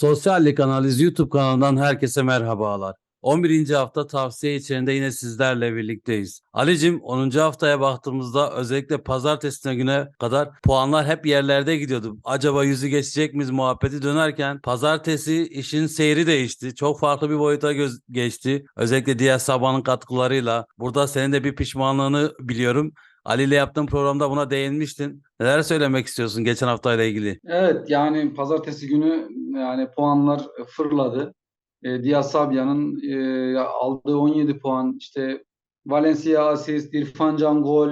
Sosyal Lig Analiz YouTube kanalından herkese merhabalar. 11. hafta tavsiye içerisinde yine sizlerle birlikteyiz. Alicim 10. haftaya baktığımızda özellikle pazartesine güne kadar puanlar hep yerlerde gidiyordu. Acaba yüzü geçecek miyiz muhabbeti dönerken pazartesi işin seyri değişti. Çok farklı bir boyuta göz- geçti. Özellikle diğer Sabah'ın katkılarıyla. Burada senin de bir pişmanlığını biliyorum. Ali ile yaptığın programda buna değinmiştin. Neler söylemek istiyorsun geçen haftayla ilgili? Evet yani pazartesi günü yani puanlar fırladı. E, Diaz Sabya'nın e, aldığı 17 puan işte Valencia asist, İrfan Can gol.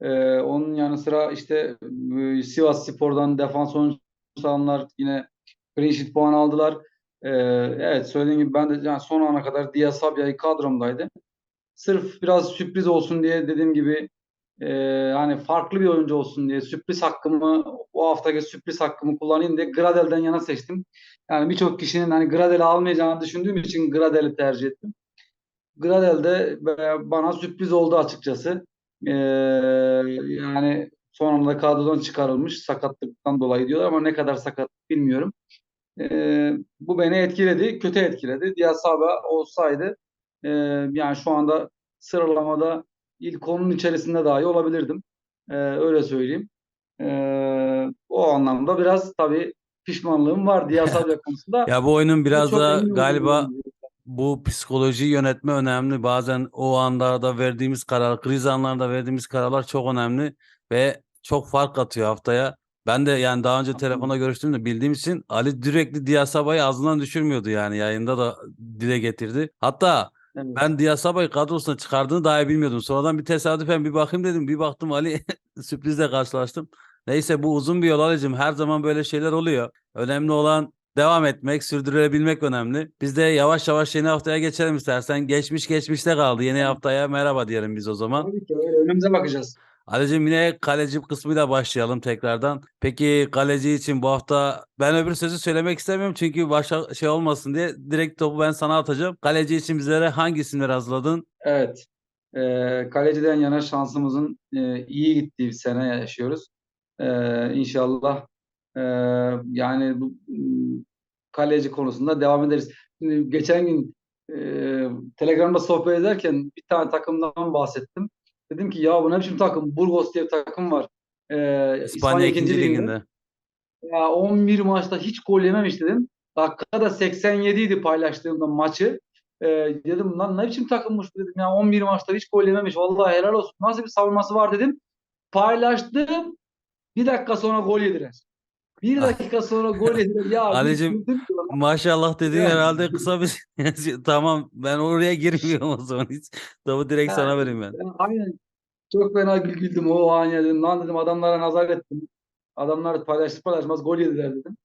E, onun yanı sıra işte e, Sivas Spor'dan defans oyuncular yine clean sheet puan aldılar. E, evet söylediğim gibi ben de yani son ana kadar Diaz Sabya'yı kadromdaydı. Sırf biraz sürpriz olsun diye dediğim gibi e, hani farklı bir oyuncu olsun diye sürpriz hakkımı o haftaki sürpriz hakkımı kullanayım diye Gradel'den yana seçtim. Yani birçok kişinin hani Gradel'i almayacağını düşündüğüm için Gradel'i tercih ettim. Gradel de bana sürpriz oldu açıkçası. E, yani son anda kadrodan çıkarılmış sakatlıktan dolayı diyorlar ama ne kadar sakat bilmiyorum. E, bu beni etkiledi, kötü etkiledi. Diaz Saba olsaydı e, yani şu anda sıralamada ilk onun içerisinde dahi olabilirdim. E, öyle söyleyeyim. E, o anlamda biraz tabii pişmanlığım var Diaz Saba konusunda. Ya bu oyunun biraz da galiba bu psikolojiyi yönetme önemli. Bazen o anlarda verdiğimiz karar, kriz anlarında verdiğimiz kararlar çok önemli ve çok fark atıyor haftaya. Ben de yani daha önce telefonda görüştüğümde bildiğim için Ali sürekli Diasaba'yı ağzından düşürmüyordu yani yayında da dile getirdi. Hatta Evet. ben Diasaba'yı kadrosuna çıkardığını dahi bilmiyordum. Sonradan bir tesadüfen bir bakayım dedim. Bir baktım Ali sürprizle karşılaştım. Neyse bu uzun bir yol Ali'cim. Her zaman böyle şeyler oluyor. Önemli olan devam etmek, sürdürebilmek önemli. Biz de yavaş yavaş yeni haftaya geçelim istersen. Geçmiş geçmişte kaldı. Yeni haftaya merhaba diyelim biz o zaman. Tabii ki öyle önümüze bakacağız. Ali'cim yine kaleci kısmıyla başlayalım tekrardan. Peki kaleci için bu hafta ben öbür sözü söylemek istemiyorum çünkü başa şey olmasın diye direkt topu ben sana atacağım. Kaleci için bizlere hangi isimleri hazırladın? Evet. Ee, kaleciden yana şansımızın e, iyi gittiği bir sene yaşıyoruz. Ee, inşallah e, yani bu m, kaleci konusunda devam ederiz. Şimdi geçen gün e, Telegram'da sohbet ederken bir tane takımdan bahsettim. Dedim ki ya bu ne biçim takım? Burgos diye bir takım var. Ee, İspanya 2. Liginde. Ya 11 maçta hiç gol yememiş dedim. Dakikada 87 idi paylaştığımda maçı. Ee, dedim lan ne biçim takılmış bu dedim ya 11 maçta hiç gol yememiş. Vallahi helal olsun. Nasıl bir savunması var dedim. Paylaştım. Bir dakika sonra gol yediler. Bir dakika sonra gol yediler. Ya Ali'cim. Maşallah dediğin Yani. herhalde kısa bir tamam ben oraya girmiyorum o zaman hiç. Topu direkt sana Yani, vereyim ben. ben aynen çok fena gül- güldüm o an ya dedim. Lan dedim adamlara nazar ettim. Adamlar paylaştı paylaşmaz gol yediler dedim.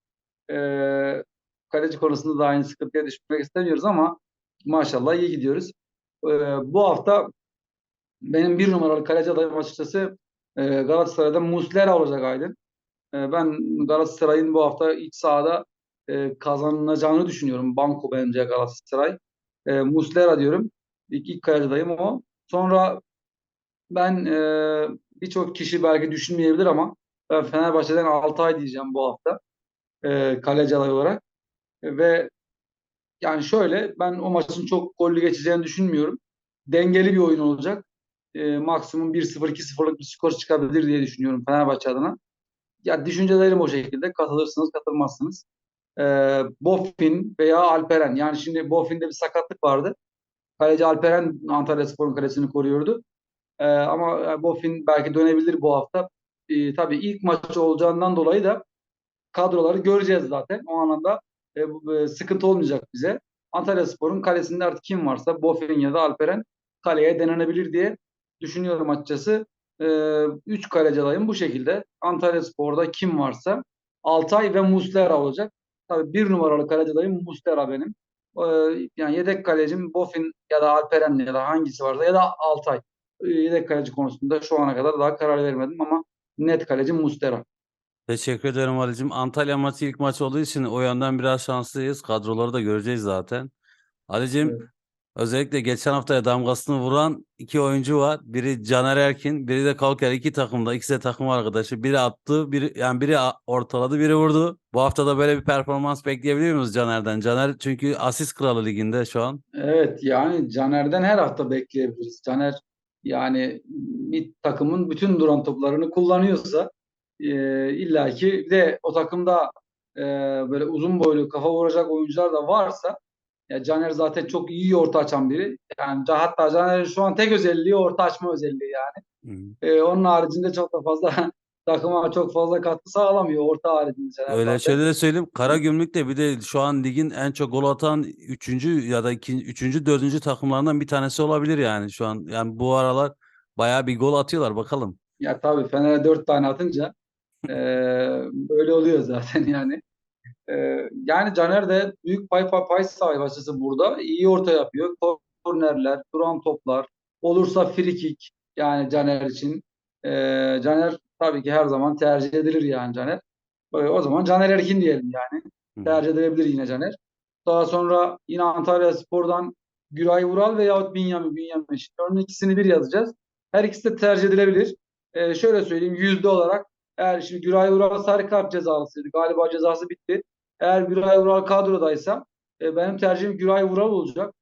Ee, kaleci konusunda da aynı sıkıntıya düşmek istemiyoruz ama maşallah iyi gidiyoruz. Ee, bu hafta benim bir numaralı kaleci adayım açıkçası e, Galatasaray'da Muslera olacak Aydın. Ee, ben Galatasaray'ın bu hafta iç sahada e, kazanılacağını düşünüyorum. Banko bence Galatasaray. E, Muslera diyorum. İlk, ilk kaleci adayım o. Sonra ben e, birçok kişi belki düşünmeyebilir ama ben Fenerbahçe'den Altay diyeceğim bu hafta e, kaleci olarak. E, ve yani şöyle ben o maçın çok gollü geçeceğini düşünmüyorum. Dengeli bir oyun olacak. E, maksimum 1-0 2-0'lık bir skor çıkabilir diye düşünüyorum Fenerbahçe adına. Ya düşüncelerim o şekilde. Katılırsınız, katılmazsınız. E, Boffin veya Alperen. Yani şimdi Boffin'de bir sakatlık vardı. Kaleci Alperen Antalyaspor'un kalesini koruyordu. E, ama e, Boffin belki dönebilir bu hafta. E, tabii ilk maç olacağından dolayı da kadroları göreceğiz zaten. O anlamda e, e, sıkıntı olmayacak bize. Antalyaspor'un kalesinde artık kim varsa Boffin ya da Alperen kaleye denenebilir diye düşünüyorum açıkçası. E, üç kaleci adayım bu şekilde. Antalyaspor'da kim varsa Altay ve Muslera olacak. Tabii bir numaralı kaleci adayım Muslera benim. E, yani yedek kalecim Boffin ya da Alperen ya da hangisi varsa ya da Altay. E, yedek kaleci konusunda şu ana kadar daha karar vermedim ama net kaleci Muslera. Teşekkür ederim Ali'cim. Antalya maçı ilk maç olduğu için o yönden biraz şanslıyız. Kadroları da göreceğiz zaten. Ali'cim Evet. Özellikle geçen haftaya damgasını vuran iki oyuncu var. Biri Caner Erkin, biri de Kalker. İki takımda, ikisi de takım arkadaşı. Biri attı, biri yani biri ortaladı, biri vurdu. Bu hafta da böyle bir performans bekleyebiliyor muyuz Caner'den? Caner çünkü asist kralı liginde şu an. Evet yani Caner'den her hafta bekleyebiliriz. Caner yani bir takımın bütün duran toplarını kullanıyorsa e, illaki bir de o takımda e, böyle uzun boylu kafa vuracak oyuncular da varsa ya Caner zaten çok iyi orta açan biri. Yani hatta Caner'in şu an tek özelliği orta açma özelliği yani. Hı. E, onun haricinde çok da fazla takıma çok fazla katkı sağlamıyor orta haricinde Caner Öyle zaten. şöyle de söyleyeyim. Karagümrük de bir de şu an ligin en çok gol atan 3. ya da 2. 3. 4. takımlarından bir tanesi olabilir yani şu an. Yani bu aralar bayağı bir gol atıyorlar bakalım. Ya tabii Fener'e dört tane atınca e, öyle oluyor zaten yani. E, yani Caner de büyük pay, pay, pay sahibi açısı burada. İyi orta yapıyor. Kornerler, duran toplar. Olursa free kick yani Caner için. E, Caner tabii ki her zaman tercih edilir yani Caner. E, o zaman Caner Erkin diyelim yani. Hı. Tercih edilebilir yine Caner. Daha sonra yine Antalya Spor'dan Güray Vural veyahut Bünyamin Bünyamin. Şimdi onun ikisini bir yazacağız. Her ikisi de tercih edilebilir. Ee, şöyle söyleyeyim yüzde olarak eğer şimdi Güray Vural sarı kart cezalısıydı. Galiba cezası bitti. Eğer Güray Vural kadrodaysa e, benim tercihim Güray Vural olacak.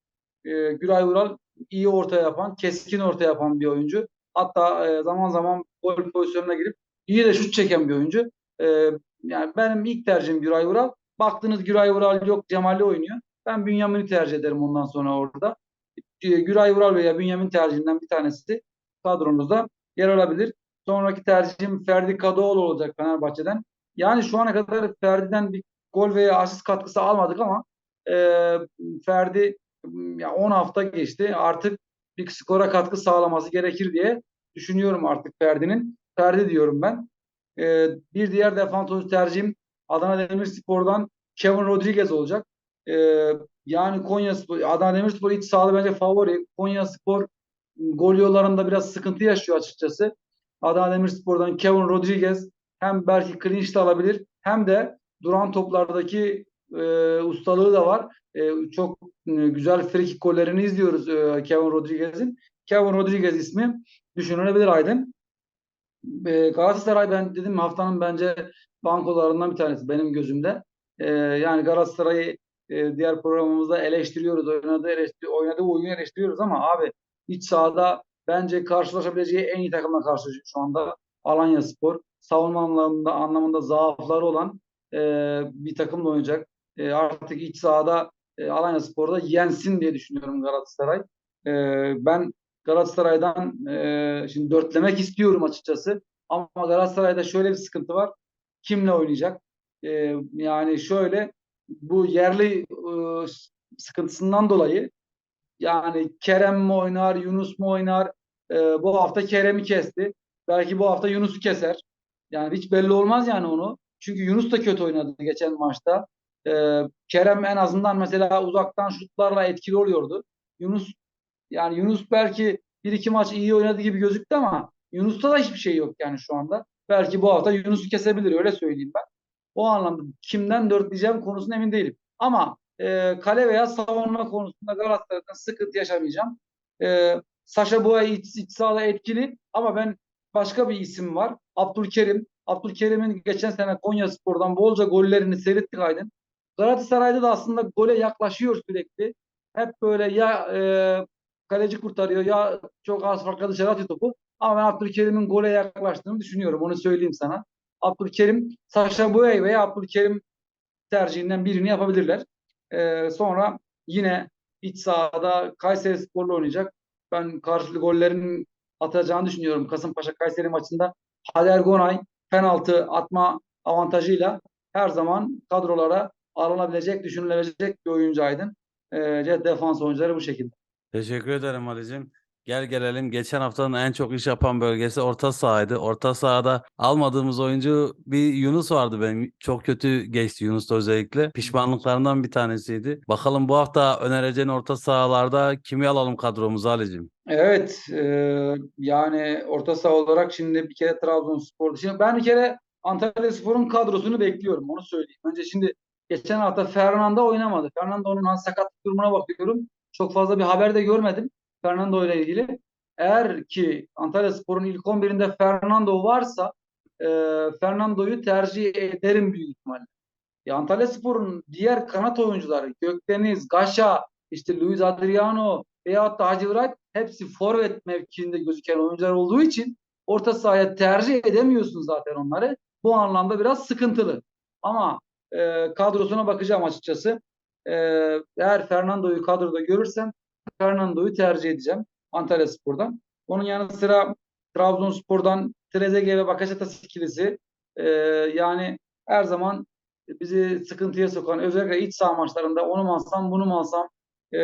E, Güray Vural iyi orta yapan, keskin orta yapan bir oyuncu. Hatta e, zaman zaman gol pozisyonuna girip iyi de şut çeken bir oyuncu. E, yani benim ilk tercihim Güray Vural. Baktınız Güray Vural yok Cemal'i oynuyor. Ben Bünyamin'i tercih ederim ondan sonra orada. E, Güray Vural veya Bünyamin tercihinden bir tanesi kadronuzda yer alabilir. Sonraki tercihim Ferdi Kadıoğlu olacak Fenerbahçe'den. Yani şu ana kadar Ferdi'den bir gol veya asist katkısı almadık ama e, Ferdi ya 10 hafta geçti. Artık bir skora katkı sağlaması gerekir diye düşünüyorum artık Ferdi'nin. Ferdi diyorum ben. E, bir diğer defans oyuncu tercihim Adana Demirspor'dan Kevin Rodriguez olacak. E, yani Konya Spor, Adana Demirspor iç sahada bence favori. Konya Spor gol yollarında biraz sıkıntı yaşıyor açıkçası. Adana Demirspor'dan Kevin Rodriguez hem belki clean sheet alabilir hem de duran toplardaki e, ustalığı da var. E, çok e, güzel free gollerini izliyoruz e, Kevin Rodriguez'in. Kevin Rodriguez ismi düşünülebilir Aydın. E, Galatasaray ben dedim haftanın bence bankolarından bir tanesi benim gözümde. E, yani Galatasaray'ı e, diğer programımızda eleştiriyoruz. Oynadığı, eleştiri, oynadığı oyunu eleştiriyoruz ama abi iç sahada bence karşılaşabileceği en iyi takımla karşılaşıyor şu anda. Alanya Spor. Savunma anlamında, anlamında zaafları olan e, bir takımla oynayacak. E, artık iç sahada e, Alanya Spor'da yensin diye düşünüyorum Galatasaray. E, ben Galatasaray'dan e, şimdi dörtlemek istiyorum açıkçası. Ama Galatasaray'da şöyle bir sıkıntı var. Kimle oynayacak? E, yani şöyle bu yerli e, sıkıntısından dolayı yani Kerem mi oynar, Yunus mu oynar? E, bu hafta Kerem'i kesti. Belki bu hafta Yunus'u keser. Yani hiç belli olmaz yani onu. Çünkü Yunus da kötü oynadı geçen maçta. E, Kerem en azından mesela uzaktan şutlarla etkili oluyordu. Yunus yani Yunus belki bir iki maç iyi oynadı gibi gözüktü ama Yunus'ta da hiçbir şey yok yani şu anda. Belki bu hafta Yunus'u kesebilir öyle söyleyeyim ben. O anlamda kimden dörtleyeceğim konusunda emin değilim. Ama e, kale veya savunma konusunda Galatasaray'dan sıkıntı yaşamayacağım. E, Saşa Boya iç, iç sahada etkili ama ben başka bir isim var. Abdülkerim. Abdülkerim'in geçen sene Konya Spor'dan bolca gollerini seyrettik Aydın. Galatasaray'da da aslında gole yaklaşıyor sürekli. Hep böyle ya e, kaleci kurtarıyor ya çok az farkla dışarı atıyor topu. Ama ben Abdülkerim'in gole yaklaştığını düşünüyorum. Onu söyleyeyim sana. Abdülkerim, Saşa Boya veya Abdülkerim tercihinden birini yapabilirler. Ee, sonra yine iç sahada Kayseri Spor'la oynayacak. Ben karşılıklı gollerin atacağını düşünüyorum. Kasımpaşa Kayseri maçında Hader Gonay penaltı atma avantajıyla her zaman kadrolara alınabilecek, düşünülebilecek bir oyuncu Aydın. Ee, defans oyuncuları bu şekilde. Teşekkür ederim Ali'cim. Gel gelelim. Geçen haftanın en çok iş yapan bölgesi orta sahaydı. Orta sahada almadığımız oyuncu bir Yunus vardı benim. Çok kötü geçti Yunus'ta özellikle. Pişmanlıklarından bir tanesiydi. Bakalım bu hafta önereceğin orta sahalarda kimi alalım kadromuza Ali'cim? Evet, e, yani orta saha olarak şimdi bir kere Trabzonspor'da. Şimdi ben bir kere Antalyaspor'un kadrosunu bekliyorum. Onu söyleyeyim. Önce şimdi geçen hafta Fernando oynamadı. Fernando'nun sakatlık durumuna bakıyorum. çok fazla bir haber de görmedim Fernando ile ilgili. Eğer ki Antalyaspor'un ilk 11'inde Fernando varsa e, Fernando'yu tercih ederim büyük ihtimalle. Ya Antalyaspor'un diğer kanat oyuncuları Gökdeniz, Gaşa, işte Luis Adriano veyahut da Hacı Irak hepsi forvet mevkiinde gözüken oyuncular olduğu için orta sahaya tercih edemiyorsun zaten onları. Bu anlamda biraz sıkıntılı. Ama e, kadrosuna bakacağım açıkçası. E, eğer Fernando'yu kadroda görürsem Fernando'yu tercih edeceğim Antalyaspor'dan. Onun yanı sıra Trabzonspor'dan Trezeguet ve Bakasetas ikilisi e, yani her zaman bizi sıkıntıya sokan özellikle iç saha maçlarında onu mu alsam bunu mu alsam e,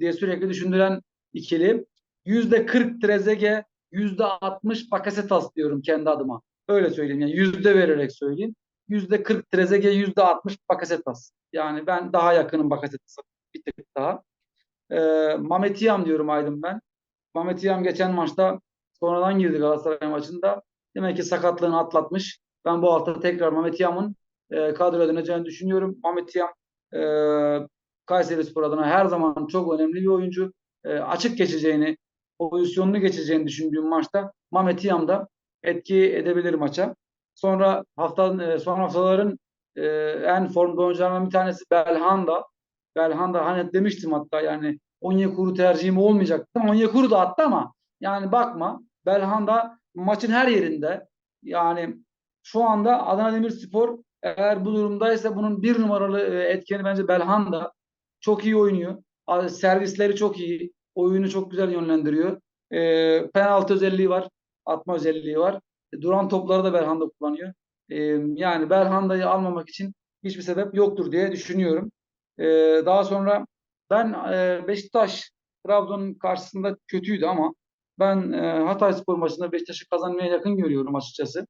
diye sürekli düşündüren ikili. Yüzde 40 Trezeguet, yüzde 60 Bakasetas diyorum kendi adıma. Öyle söyleyeyim yani yüzde vererek söyleyeyim. Yüzde 40 Trezeguet, yüzde 60 Bakasetas. Yani ben daha yakınım Bakasetas'a bir tık daha. E, Mametiyam diyorum Aydın ben. Mametiyam geçen maçta sonradan girdi Galatasaray maçında. Demek ki sakatlığını atlatmış. Ben bu hafta tekrar Mametiyam'ın e, kadroya döneceğini düşünüyorum. Mametiyam e, Kayserispor adına her zaman çok önemli bir oyuncu. E, açık geçeceğini, pozisyonunu geçeceğini düşündüğüm maçta Mametiyam da etki edebilir maça. Sonra hafta e, son haftaların e, en formda oyuncularından bir tanesi Belhanda. Belhanda hani demiştim hatta yani Onyekuru tercihim olmayacaktı. Onyekuru da attı ama yani bakma Belhanda maçın her yerinde yani şu anda Adana Demirspor eğer bu durumdaysa bunun bir numaralı e, etkeni bence Belhanda. Çok iyi oynuyor. Servisleri çok iyi. Oyunu çok güzel yönlendiriyor. E, penaltı özelliği var. Atma özelliği var. E, duran topları da Belhanda kullanıyor. E, yani Belhanda'yı almamak için hiçbir sebep yoktur diye düşünüyorum. E, daha sonra ben e, Beşiktaş Trabzon'un karşısında kötüydü ama ben e, Hatayspor maçında Beşiktaş'ı kazanmaya yakın görüyorum açıkçası.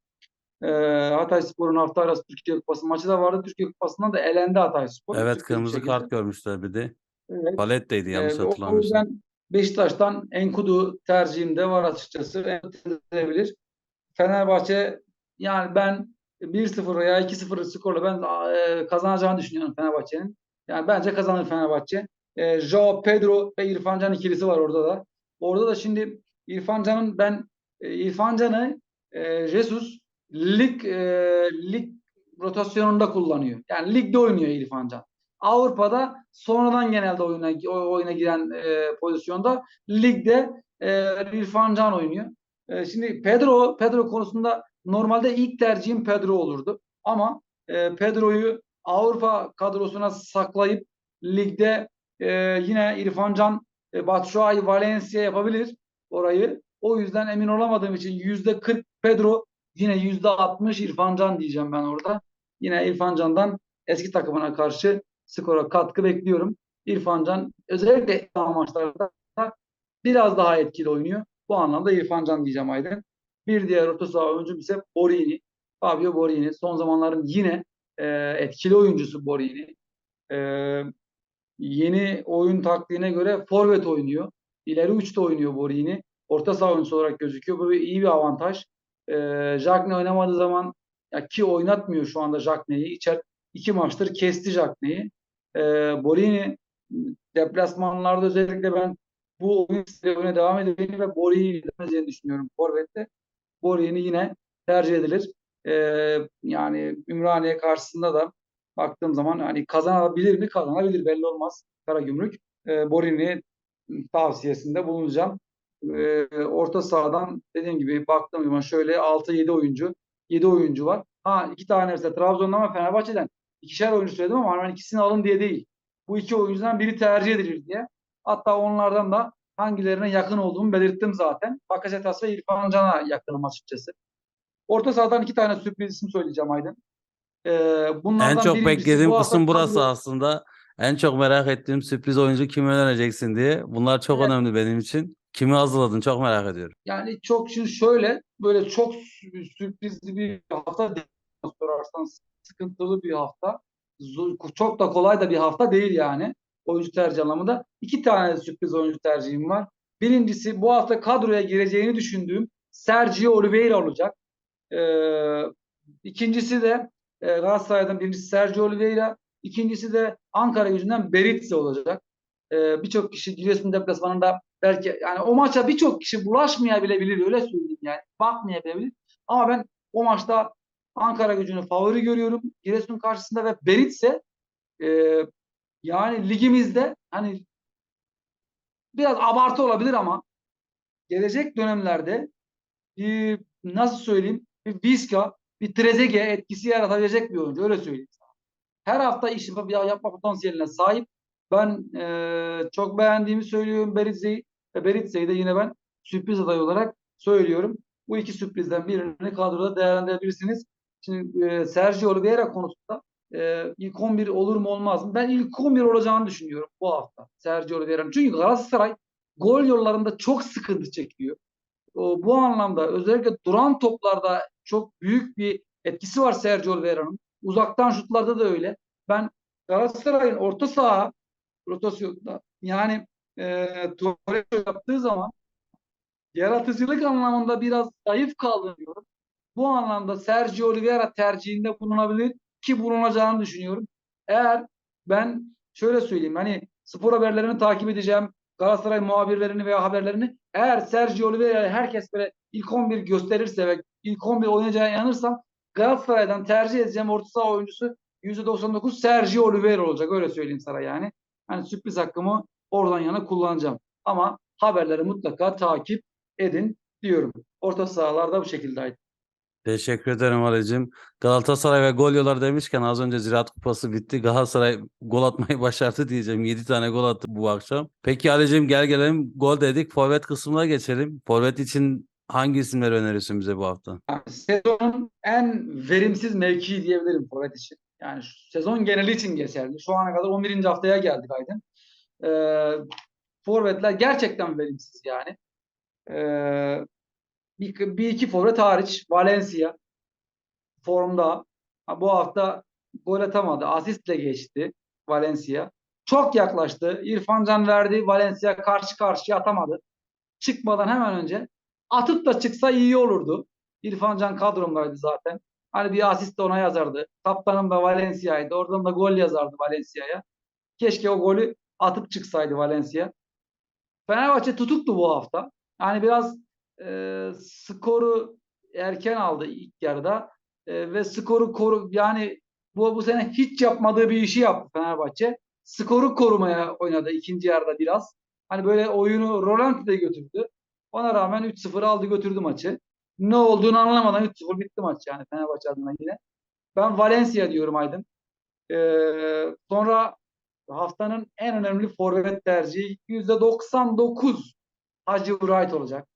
E, Hatayspor'un hafta arası Türkiye Kupası maçı da vardı. Türkiye Kupası'ndan da elendi Hatayspor. Evet Sürpriz bir kırmızı şekilde. kart görmüşler bir de. Evet. Paletteydi yanlış Ee, o- o hatırlamıyorsam. yüzden Beşiktaş'tan Enkudu tercihim de var açıkçası. Enkudu. Fenerbahçe yani ben 1-0 veya 2-0 skorla ben e, kazanacağını düşünüyorum Fenerbahçe'nin. Yani bence kazanır Fenerbahçe. E, Joao Pedro ve İrfan Can ikilisi var orada da. Orada da şimdi İrfan Can'ın ben e, İrfan Can'ı e, Jesus lig e, lig rotasyonunda kullanıyor. Yani ligde oynuyor İrfan Can. Avrupa'da sonradan genelde oyuna oyuna giren e, pozisyonda ligde e, İrfan Can oynuyor. E, şimdi Pedro Pedro konusunda normalde ilk tercihim Pedro olurdu. Ama e, Pedro'yu Avrupa kadrosuna saklayıp ligde e, yine İrfan Can e, Batshuayi Valencia yapabilir orayı. O yüzden emin olamadığım için yüzde 40 Pedro yine yüzde 60 İrfan Can diyeceğim ben orada. Yine İrfan Can'dan eski takımına karşı skora katkı bekliyorum. İrfan Can özellikle maçlarda biraz daha etkili oynuyor. Bu anlamda İrfan Can diyeceğim Aydın. Bir diğer orta saha oyuncum ise Borini. Fabio Borini. Son zamanların yine e, etkili oyuncusu Borini. E, yeni oyun taktiğine göre forvet oynuyor. İleri uçta oynuyor Borini. Orta saha oyuncusu olarak gözüküyor. Bu bir, iyi bir avantaj. E, Jackne oynamadığı zaman ya ki oynatmıyor şu anda Jackne'yi. İçer iki maçtır kesti Jackne'yi. E, Borini deplasmanlarda özellikle ben bu oyun stiliyle devam edeceğini ve Borini'yi izlemeyeceğini düşünüyorum Forvet'te. Borini yine tercih edilir. Ee, yani Ümraniye karşısında da baktığım zaman hani kazanabilir mi? Kazanabilir belli olmaz. Karagümrük. Ee, Borini tavsiyesinde bulunacağım. Ee, orta sahadan dediğim gibi baktığım zaman şöyle 6-7 oyuncu 7 oyuncu var. Ha iki tane mesela Trabzon'dan ve Fenerbahçe'den ikişer oyuncu söyledim ama hemen ikisini alın diye değil. Bu iki oyuncudan biri tercih edilir diye. Hatta onlardan da hangilerine yakın olduğumu belirttim zaten. Bakasetas ve İrfan Can'a yakınım açıkçası. Orta sahadan iki tane sürpriz isim söyleyeceğim Aydın. Ee, bunlardan En çok beklediğim bu kısım burası aslında. En çok merak ettiğim sürpriz oyuncu kimi önereceksin diye. Bunlar çok Evet. önemli benim için. Kimi hazırladın çok merak ediyorum. Yani çok şimdi şöyle böyle çok sü- sürprizli bir hafta değil sorarsanız sıkıntılı bir hafta. Çok da kolay da bir hafta değil yani oyuncu tercih anlamında. İki tane sürpriz oyuncu tercihim var. Birincisi bu hafta kadroya gireceğini düşündüğüm Sergio Oliveira olacak. Ee, ikincisi de e, Galatasaray'dan birincisi Sergio Oliveira, ikincisi de Ankara gücünden Beritse olacak. Ee, birçok kişi Giresun deplasmanında belki yani o maça birçok kişi bulaşmayabilebilir öyle söyleyeyim yani. Bakmayabilir. Ama ben o maçta Ankara gücünü favori görüyorum. Giresun karşısında ve Berit ise e, yani ligimizde hani biraz abartı olabilir ama gelecek dönemlerde bir nasıl söyleyeyim bir Vizca, bir Trezeguet etkisi yaratabilecek bir oyuncu öyle söyleyeyim. Her hafta iş yapma potansiyeline sahip. Ben e, çok beğendiğimi söylüyorum Beritze'yi ve de yine ben sürpriz aday olarak söylüyorum. Bu iki sürprizden birini kadroda değerlendirebilirsiniz. Şimdi e, Sergio Oliveira konusunda e, ilk 11 olur mu olmaz mı? Ben ilk 11 olacağını düşünüyorum bu hafta Sergio Oliveira'nın. Çünkü Galatasaray gol yollarında çok sıkıntı çekiyor. O, bu anlamda özellikle duran toplarda çok büyük bir etkisi var Sergio Oliveira'nın. Uzaktan şutlarda da öyle. Ben Galatasaray'ın orta saha rotasyonda yani e, Torreira yaptığı zaman yaratıcılık anlamında biraz zayıf kaldığını diyorum. Bu anlamda Sergio Oliveira tercihinde bulunabilir ki bulunacağını düşünüyorum. Eğer ben şöyle söyleyeyim hani spor haberlerini takip edeceğim. Galatasaray muhabirlerini veya haberlerini eğer Sergio Oliveira'yı herkes böyle ilk 11 gösterirse ve ilk 11 oynayacağına inanırsam Galatasaray'dan tercih edeceğim orta saha oyuncusu %99 Sergio Oliveira olacak. Öyle söyleyeyim sana yani. Hani sürpriz hakkımı oradan yana kullanacağım. Ama haberleri mutlaka takip edin diyorum. Orta sahalarda bu şekildeydi. Teşekkür ederim Ali'cim. Galatasaray ve gol yolları demişken az önce Ziraat Kupası bitti. Galatasaray gol atmayı başardı diyeceğim. 7 tane gol attı bu akşam. Peki Ali'cim gel gelelim gol dedik. Forvet kısmına geçelim. Forvet için hangi isimleri önerirsin bize bu hafta? Yani sezonun en verimsiz mevkii diyebilirim forvet için. Yani sezon geneli için geçerli. Şu ana kadar 11. haftaya geldik Aydın. Ee, forvetler gerçekten verimsiz yani. Ee, bir, bir iki forvet hariç Valencia formda. Ha, bu hafta gol atamadı. Asistle geçti Valencia. Çok yaklaştı. İrfan Can verdi. Valencia karşı karşıya atamadı. Çıkmadan hemen önce atıp da çıksa iyi olurdu. İrfan Can kadromdaydı zaten. Hani bir asist de ona yazardı. Kaptanım da Valencia'ydı. Oradan da gol yazardı Valencia'ya. Keşke o golü atıp çıksaydı Valencia. Fenerbahçe tutuktu bu hafta. Yani biraz e, skoru erken aldı ilk yarıda E, ve skoru koru yani bu bu sene hiç yapmadığı bir işi yaptı Fenerbahçe. Skoru korumaya oynadı ikinci yarıda biraz. Hani böyle oyunu Rolanti'de götürdü. Ona rağmen 3-0 aldı götürdü maçı. Ne olduğunu anlamadan 3-0 bitti maç yani Fenerbahçe adına yine. Ben Valencia diyorum Aydın. Ee, sonra haftanın en önemli forvet tercihi %99 Hacı Wright olacak.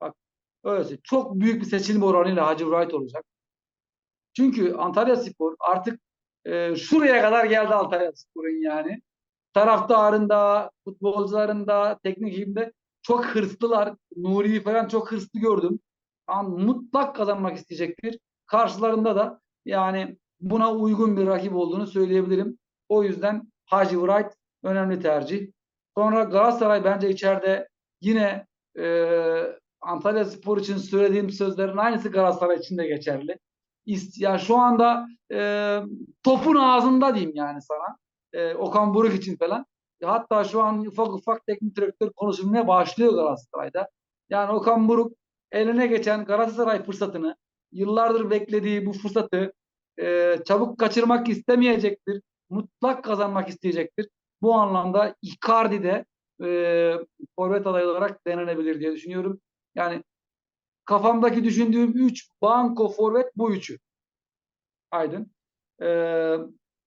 Bak öyle çok büyük bir seçilme oranıyla Hacı Wright olacak. Çünkü Antalya Spor artık e, şuraya kadar geldi Antalya Spor'un yani. Taraftarında, futbolcularında, teknik ekibinde çok hırslılar. Nuri'yi falan çok hırslı gördüm. An mutlak kazanmak isteyecektir. Karşılarında da yani buna uygun bir rakip olduğunu söyleyebilirim. O yüzden Hacı Wright önemli tercih. Sonra Galatasaray bence içeride yine e, Antalya Spor için söylediğim sözlerin aynısı Galatasaray için de geçerli. İst, yani şu anda e, topun ağzında diyeyim yani sana. E, Okan Buruk için falan. E, Hatta şu an ufak ufak teknik direktör konuşulmaya başlıyor Galatasaray'da. Yani Okan Buruk eline geçen Galatasaray fırsatını, yıllardır beklediği bu fırsatı e, çabuk kaçırmak istemeyecektir. Mutlak kazanmak isteyecektir. Bu anlamda Icardi de e, forvet adayı olarak denenebilir diye düşünüyorum. Yani kafamdaki düşündüğüm 3 banko forvet bu üçü. Aydın. E,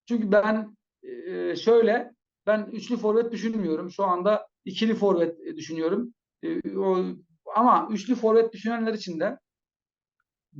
çünkü ben e, şöyle ben üçlü forvet düşünmüyorum. Şu anda ikili forvet düşünüyorum. E, o, ama üçlü forvet düşünenler için de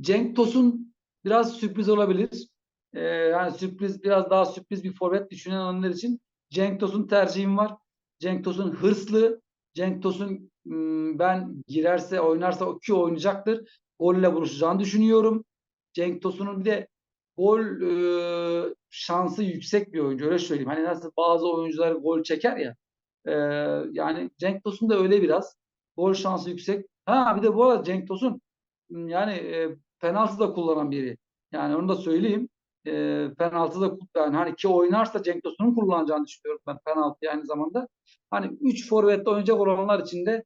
Cenk Tosun biraz sürpriz olabilir. Ee, yani sürpriz biraz daha sürpriz bir forvet düşünenler için Cenk Tosun tercihim var. Cenk Tosun hırslı. Cenk Tosun ım, ben girerse oynarsa o ki oynayacaktır. Golle buluşacağını düşünüyorum. Cenk Tosun'un bir de gol e, şansı yüksek bir oyuncu öyle söyleyeyim. Hani nasıl bazı oyuncular gol çeker ya. e, yani Cenk Tosun da öyle biraz. Gol şansı yüksek. Ha bir de bu arada Cenk Tosun yani e, penaltı da kullanan biri. Yani onu da söyleyeyim. e, penaltı da yani hani ki oynarsa Cenk Tosun'un kullanacağını düşünüyorum ben penaltı aynı zamanda. Hani 3 forvette oynayacak olanlar içinde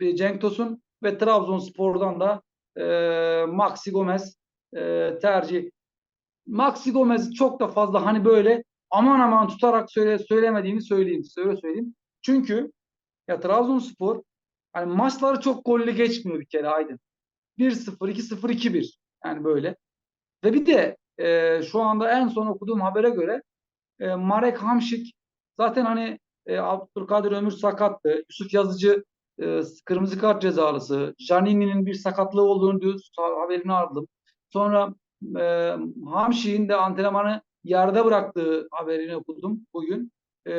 bir Cenk Tosun ve Trabzonspor'dan da e, Maxi Gomez e, tercih. Maxi Gomez çok da fazla hani böyle aman aman tutarak söyle, söylemediğimi söyleyeyim. Söyle söyleyeyim. Çünkü ya Trabzonspor hani maçları çok gollü geçmiyor bir kere Aydın. 1-0, 2-0, 2-1 yani böyle. Ve bir de e, şu anda en son okuduğum habere göre e, Marek Hamšík zaten hani e, Abdülkadir Ömür sakattı. Yusuf Yazıcı e, kırmızı kart cezalısı. Janini'nin bir sakatlığı olduğunu diyor, haberini aldım. Sonra e, Hamşik'in de antrenmanı yerde bıraktığı haberini okudum bugün. E,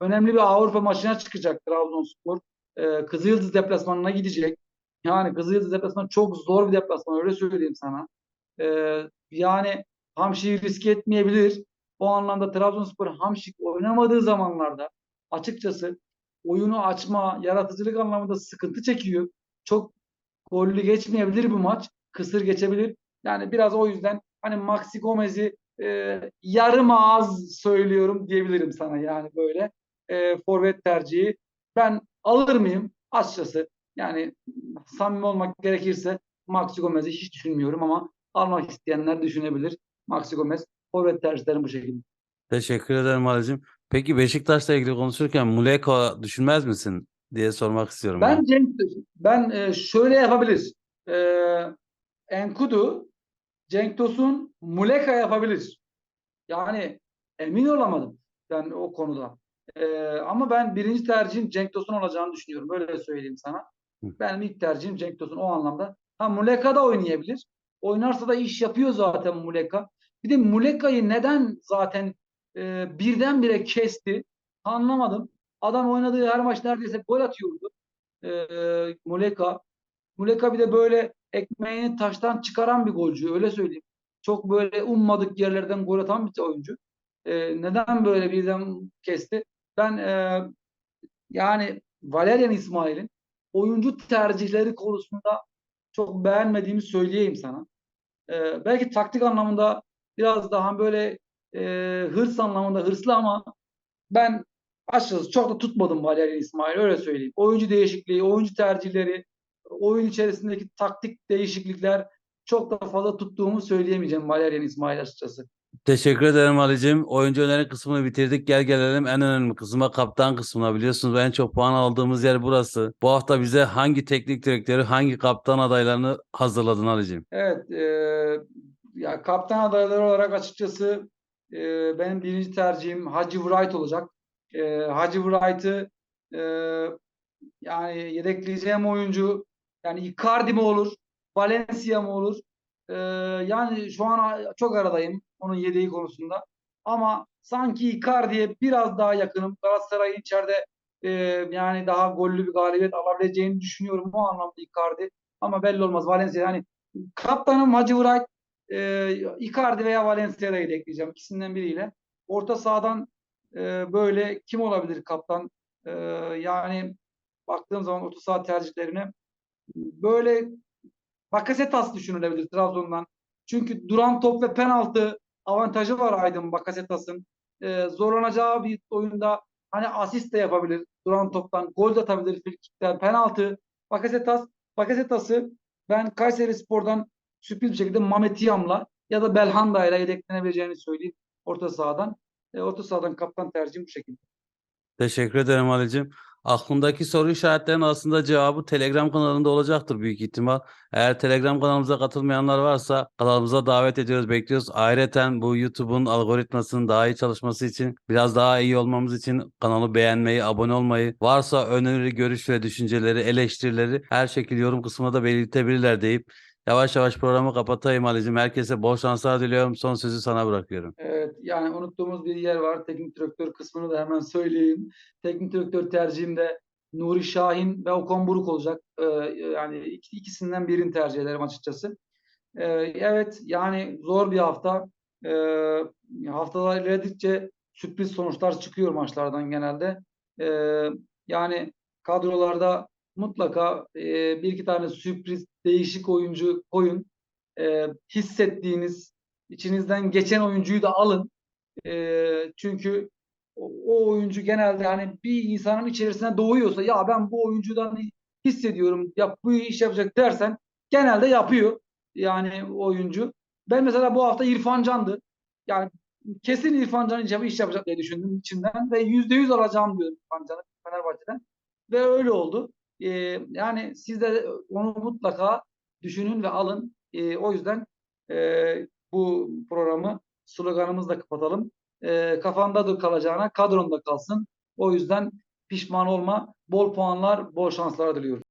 önemli bir Avrupa maçına çıkacak Trabzonspor. E, Kızılyıldız deplasmanına gidecek. Yani Kızılyıldız deplasmanı çok zor bir deplasman öyle söyleyeyim sana. E, yani Hamşik'i riske etmeyebilir. O anlamda Trabzonspor Hamşik oynamadığı zamanlarda açıkçası oyunu açma, yaratıcılık anlamında sıkıntı çekiyor. Çok gollü geçmeyebilir bu maç. Kısır geçebilir. Yani biraz o yüzden hani Maxi Gomez'i e, yarım ağız söylüyorum diyebilirim sana yani böyle e, forvet tercihi. Ben alır mıyım? Açıkçası yani samimi olmak gerekirse Maxi Gomez'i hiç düşünmüyorum ama almak isteyenler düşünebilir. Maxi Gomez forvet tercihlerim bu şekilde. Teşekkür ederim Ali'cim. Peki Beşiktaş'la ilgili konuşurken Muleka düşünmez misin diye sormak istiyorum. Ben Cenk ben e, şöyle yapabilir. E, Enkudu Cenk Tosun Muleka yapabilir. Yani emin olamadım ben o konuda. E, ama ben birinci tercihim Cenk Tosun olacağını düşünüyorum. Böyle söyleyeyim sana. Benim ilk tercihim Cenk Tosun o anlamda. Ha Muleka da oynayabilir. Oynarsa da iş yapıyor zaten Muleka. Bir de Muleka'yı neden zaten e, birdenbire kesti anlamadım. Adam oynadığı her maç neredeyse gol atıyordu. E, Muleka. Muleka bir de böyle ekmeğini taştan çıkaran bir golcü öyle söyleyeyim. Çok böyle ummadık yerlerden gol atan bir oyuncu. E, neden böyle birden kesti? Ben e, yani Valerian İsmail'in oyuncu tercihleri konusunda çok beğenmediğimi söyleyeyim sana. E, belki taktik anlamında biraz daha böyle e, hırs anlamında hırslı ama ben açıkçası çok da tutmadım Valerian İsmail öyle söyleyeyim. Oyuncu değişikliği, oyuncu tercihleri, oyun içerisindeki taktik değişiklikler çok da fazla tuttuğumu söyleyemeyeceğim Valerian İsmail açıkçası. Teşekkür ederim Ali'cim. Oyuncu öneri kısmını bitirdik. Gel gelelim en önemli kısma kaptan kısmına. Biliyorsunuz en çok puan aldığımız yer burası. Bu hafta bize hangi teknik direktörü, hangi kaptan adaylarını hazırladın Ali'cim? Evet, e, ya kaptan adayları olarak açıkçası e, benim birinci tercihim Hacı Wright olacak. E, Hacı Wright'ı e, yani yedekleyeceğim oyuncu yani Icardi mi olur, Valencia mı olur? E, yani şu an çok aradayım onun yedeği konusunda. Ama sanki Icardi'ye biraz daha yakınım. Galatasaray'ın içeride e, yani daha gollü bir galibiyet alabileceğini düşünüyorum o anlamda Icardi. Ama belli olmaz Valencia yani kaptanım Hacı Wright e, Icardi veya Valencia'da yedekleyeceğim. ikisinden biriyle. Orta sahadan e, böyle kim olabilir kaptan? E, yani baktığım zaman orta saha tercihlerine böyle Bakasetas düşünülebilir Trabzon'dan. Çünkü duran top ve penaltı avantajı var Aydın Bakasetas'ın. E, zorlanacağı bir oyunda hani asist de yapabilir duran toptan. Gol de atabilir frikikten. Penaltı. Bakasetas Bakasetas'ı ben Kayseri Spor'dan sürpriz bir şekilde Mamet Yam'la ya da Belhanda ile yedeklenebileceğini söyleyeyim orta sahadan. E, orta sahadan kaptan tercihim bu şekilde. Teşekkür ederim Ali'cim. Aklındaki soru işaretlerinin aslında cevabı Telegram kanalında olacaktır büyük ihtimal. Eğer Telegram kanalımıza katılmayanlar varsa kanalımıza davet ediyoruz, bekliyoruz. Ayrıca bu YouTube'un algoritmasının daha iyi çalışması için, biraz daha iyi olmamız için kanalı beğenmeyi, abone olmayı, varsa öneri, görüş ve düşünceleri, eleştirileri her şekilde yorum kısmına da belirtebilirler deyip yavaş yavaş programı kapatayım Ali'cim. Herkese bol şanslar diliyorum. Son sözü sana bırakıyorum. Evet yani unuttuğumuz bir yer var. Teknik direktör kısmını da hemen söyleyeyim. Teknik direktör tercihimde Nuri Şahin ve Okan Buruk olacak. Ee, yani ik- ikisinden birini tercih ederim açıkçası. Ee, evet yani zor bir hafta. Ee, haftalar ilerledikçe sürpriz sonuçlar çıkıyor maçlardan genelde. Ee, yani kadrolarda mutlaka e, bir iki tane sürpriz değişik oyuncu koyun. Ee, hissettiğiniz İçinizden geçen oyuncuyu da alın. E, çünkü o, oyuncu genelde hani bir insanın içerisine doğuyorsa ya ben bu oyuncudan hissediyorum ya bu iş yapacak dersen genelde yapıyor yani oyuncu. Ben mesela bu hafta İrfan Can'dı. Yani kesin İrfan Can iş iş yapacak diye düşündüm içimden ve yüzde yüz alacağım diyorum İrfan Can'ı Fenerbahçe'den. Ve öyle oldu. Ee, yani siz de onu mutlaka düşünün ve alın. Ee, o yüzden e, bu programı sloganımızla kapatalım. Ee, kafanda dur kalacağına kadronda kalsın. O yüzden pişman olma. Bol puanlar, bol şanslar diliyorum.